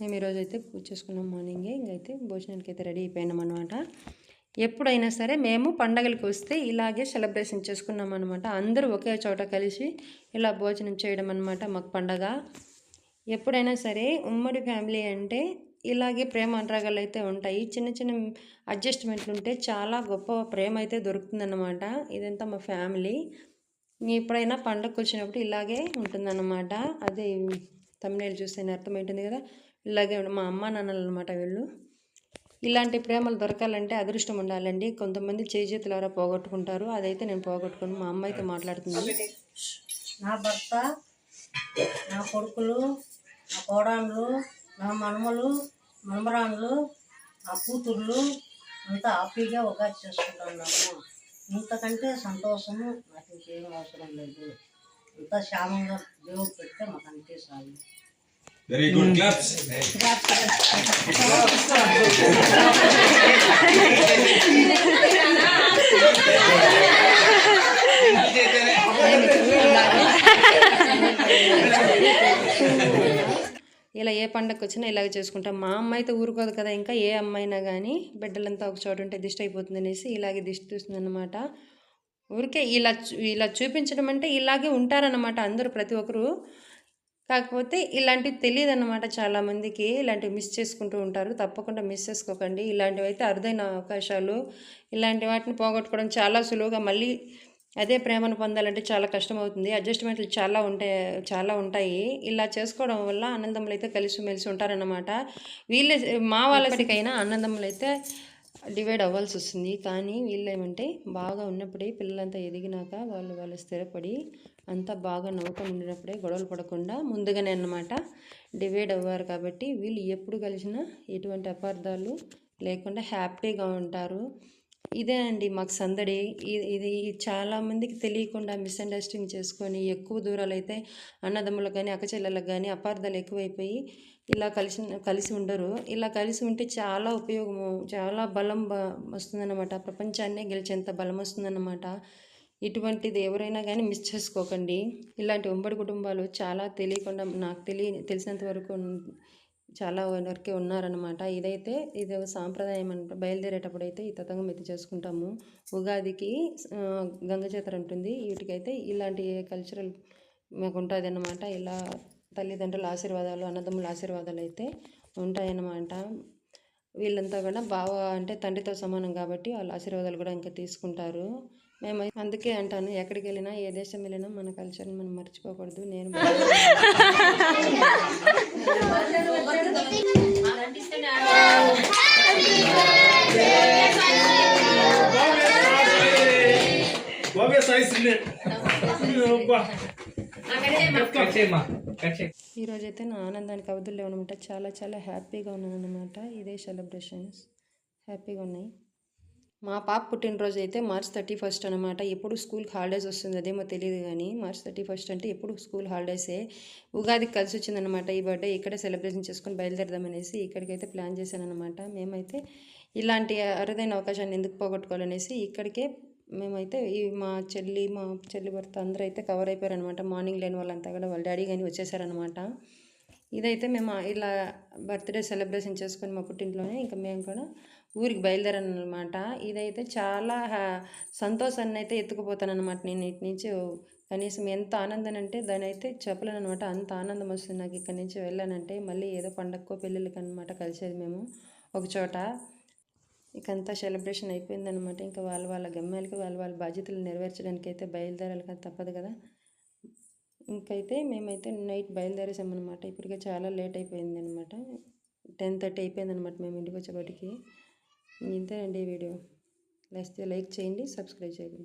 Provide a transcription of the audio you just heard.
మేము ఈరోజు అయితే పూజ చేసుకున్నాం మార్నింగే. ఇంకైతే భోజనానికి అయితే రెడీ అయిపోయినాం అనమాట ఎప్పుడైనా సరే మేము పండగలకి వస్తే ఇలాగే సెలబ్రేషన్ చేసుకున్నాం అనమాట అందరూ ఒకే చోట కలిసి ఇలా భోజనం చేయడం అనమాట మాకు పండగ. ఎప్పుడైనా సరే ఉమ్మడి ఫ్యామిలీ అంటే ఇలాగే ప్రేమ అనురాగాలు అయితే ఉంటాయి. చిన్న చిన్న అడ్జస్ట్మెంట్లు ఉంటే చాలా గొప్ప ప్రేమ అయితే దొరుకుతుందన్నమాట ఇదంతా మా ఫ్యామిలీ. ఎప్పుడైనా పండగకు వచ్చినప్పుడు ఇలాగే ఉంటుందన్నమాట. అదే తమిళ చూస్తే అర్థమవుతుంది కదా. ఇలాగే మా అమ్మ నాన్నలు అనమాట వీళ్ళు. ఇలాంటి ప్రేమలు దొరకాలంటే అదృష్టం ఉండాలండి. కొంతమంది చేయి చేతులు పోగొట్టుకుంటారు. అదైతే నేను పోగొట్టుకుని. మా అమ్మ అయితే మాట్లాడుతుంది. నా భర్త నా కొడుకులు నా కోడాన్లు నా మనమలు మనమరాన్లు నా కూతుర్లు అంతా హ్యాపీగా ఉగాది చేసుకుంటున్నాము. ఇంతకంటే సంతోషము నాకు ఇంకేం అవసరం లేదు. అంతా క్షేమంగా దేవుడు పెడితే మాకు అంతే సాగు వెరీ గుడ్ క్లాప్స్ ఇలా ఏ పండగకి వచ్చినా ఇలాగ చేసుకుంటాం. మా అమ్మ అయితే ఊరుకోదు కదా ఇంకా ఏ అమ్మాయినా కానీ బిడ్డలంతా ఒక చోట ఉంటే దిష్టి అయిపోతుంది అనేసి ఇలాగే దిష్టి తీస్తుంది అనమాట ఊరికే ఇలా చూ- ఇలా చూపించడం అంటే ఇలాగే ఉంటారన్నమాట అందరూ ప్రతి ఒక్కరు. కాకపోతే ఇలాంటివి తెలియదు అనమాట చాలామందికి. ఇలాంటివి మిస్ చేసుకుంటూ ఉంటారు. తప్పకుండా మిస్ చేసుకోకండి. ఇలాంటివి అయితే అరుదైన అవకాశాలు. ఇలాంటి వాటిని పోగొట్టుకోవడం చాలా సులువుగా మళ్ళీ అదే ప్రేమను పొందాలంటే చాలా కష్టం అవుతుంది అడ్జస్ట్మెంట్లు చాలా ఉంటాయి చాలా ఉంటాయి. ఇలా చేసుకోవడం వల్ల అన్నదమ్ములు అయితే కలిసిమెలిసి ఉంటారన్నమాట. వీళ్ళే మా వాళ్ళకైనా అన్నదమ్ములు అయితే డివైడ్ అవ్వాల్సి వస్తుంది. కానీ వీళ్ళు ఏమంటే బాగా ఉన్నప్పుడే పిల్లలంతా ఎదిగినాక వాళ్ళు వాళ్ళు స్థిరపడి అంతా బాగా నవ్వుకొని ఉండేటప్పుడే గొడవలు పడకుండా ముందుగానే అన్నమాట. డివైడ్ అవ్వారు కాబట్టి వీళ్ళు ఎప్పుడు కలిసినా ఎటువంటి అపార్థాలు లేకుండా హ్యాపీగా ఉంటారు. ఇదే అండి మాకు సందడి. ఇది ఇది చాలామందికి తెలియకుండా మిస్అండర్స్టాండింగ్ చేసుకొని ఎక్కువ దూరాలు అయితే అన్నదమ్ములకు కానీ అక్కచెల్లెలకు కానీ అపార్థాలు ఎక్కువైపోయి ఇలా కలిసి కలిసి ఉండరు. ఇలా కలిసి ఉంటే చాలా ఉపయోగము చాలా బలం బ- వస్తుందన్నమాట. ప్రపంచాన్నే గెలిచేంత బలం వస్తుందన్నమాట. ఇటువంటిది ఎవరైనా కానీ మిస్ చేసుకోకండి. ఇలాంటి ఉమ్మడి కుటుంబాలు చాలా తెలియకుండా నాకు తెలియ తెలిసినంత వరకు చాలా వరకే ఉన్నారనమాట ఇదైతే ఇది ఒక సాంప్రదాయం అనమాట బయలుదేరేటప్పుడు అయితే ఈ తతంగం ఎత్తి చేసుకుంటాము. ఉగాదికి గంగ జాతర ఉంటుంది. వీటికైతే ఇలాంటి కల్చరల్ మాకు ఉంటుంది అన్నమాట ఇలా తల్లిదండ్రుల ఆశీర్వాదాలు అన్నదమ్ముల ఆశీర్వాదాలు అయితే ఉంటాయన్నమాట. వీళ్ళంతా కూడా బావ అంటే తండ్రితో సమానం కాబట్టి వాళ్ళ ఆశీర్వాదాలు కూడా ఇంకా తీసుకుంటారు. మేము అందుకే అంటాను ఎక్కడికి వెళ్ళినా ఏ దేశం వెళ్ళినా మన కల్చర్ని మనం మర్చిపోకూడదు. నేను బాబే సాయి సిల్లే. ఈరోజు అయితే నా ఆనందానికి అవధులు లేవనమాట. చాలా చాలా హ్యాపీగా ఉన్నాను అనమాట ఇదే సెలబ్రేషన్స్ హ్యాపీగా ఉన్నాయి. మా పాప పుట్టినరోజు అయితే మార్చ్ థర్టీ ఫస్ట్ అనమాట ఎప్పుడు స్కూల్కి హాలిడేస్ వస్తుంది అదేమో తెలియదు కానీ మార్చ్ థర్టీ ఫస్ట్ అంటే ఎప్పుడు స్కూల్ హాలిడేసే ఉగాదికి కలిసి వచ్చిందనమాట ఈ బర్త్డే ఇక్కడే సెలబ్రేషన్ చేసుకొని బయలుదేరదామనేసి ఇక్కడికైతే ప్లాన్ చేశానమాట మేమైతే ఇలాంటి అరుదైన అవకాశాన్ని ఎందుకు పోగొట్టుకోవాలనేసి ఇక్కడికే మేమైతే ఈ మా చెల్లి మా చెల్లి భర్త అందరూ అయితే కవర్ అయిపోయారనమాట మార్నింగ్ లేని వాళ్ళంతా కూడా వాళ్ళ డాడీ కానీ వచ్చేసారనమాట ఇదైతే మేము ఇలా బర్త్డే సెలబ్రేషన్ చేసుకొని మా పుట్టింట్లోనే ఇంకా మేము కూడా ఊరికి బయలుదేరానమాట ఇదైతే చాలా సంతోషాన్ని అయితే ఎత్తుకుపోతానమాట నేను ఇటు నుంచి. కనీసం ఎంత ఆనందం అంటే దాని అయితే చెప్పలేను అనమాట అంత ఆనందం వస్తుంది నాకు ఇక్కడి నుంచి వెళ్ళానంటే. మళ్ళీ ఏదో పండగకో పెళ్ళిళ్ళకి అనమాట కలిసేది మేము ఒక చోట. సెలబ్రేషన్ అయిపోయిందనమాట ఇంకా వాళ్ళ వాళ్ళ గమ్యాలకి వాళ్ళ వాళ్ళ బాధ్యతలు నెరవేర్చడానికి అయితే బయలుదేరాలి కదా తప్పదు కదా. ఇంకైతే మేమైతే నైట్ బయలుదేరేసామన్నమాట. ఇప్పటికే చాలా లేట్ అయిపోయింది అనమాట టెన్ థర్టీ అయిపోయింది అనమాట మేము ఇంటికి వచ్చేప్పటికి ఇంతేనండి ఈ వీడియో. లేస్తే లైక్ చేయండి సబ్స్క్రైబ్ చేయండి.